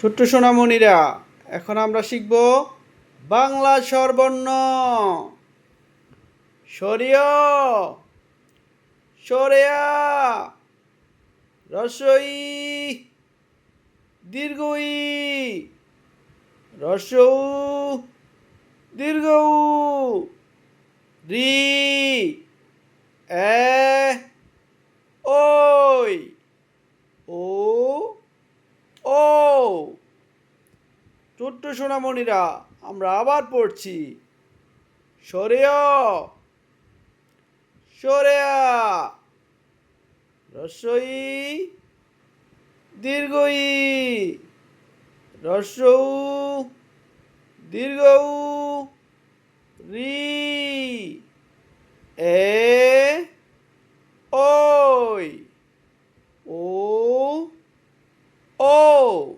ছোট্ট সোনামণিরা, এখন আমরা শিখব বাংলা স্বরবর্ণ। সরিয়, সরেয়া, রসই, দীর্ঘই, রসৌ, দীর্ঘ, রি, এ ছোট্ট সোনামণিরা, আমরা আবার পড়ছি। সরেয়! সরেয়া! রসই দীর্ঘই, রসৌ দীর্ঘউ রি এ ওই ও ও।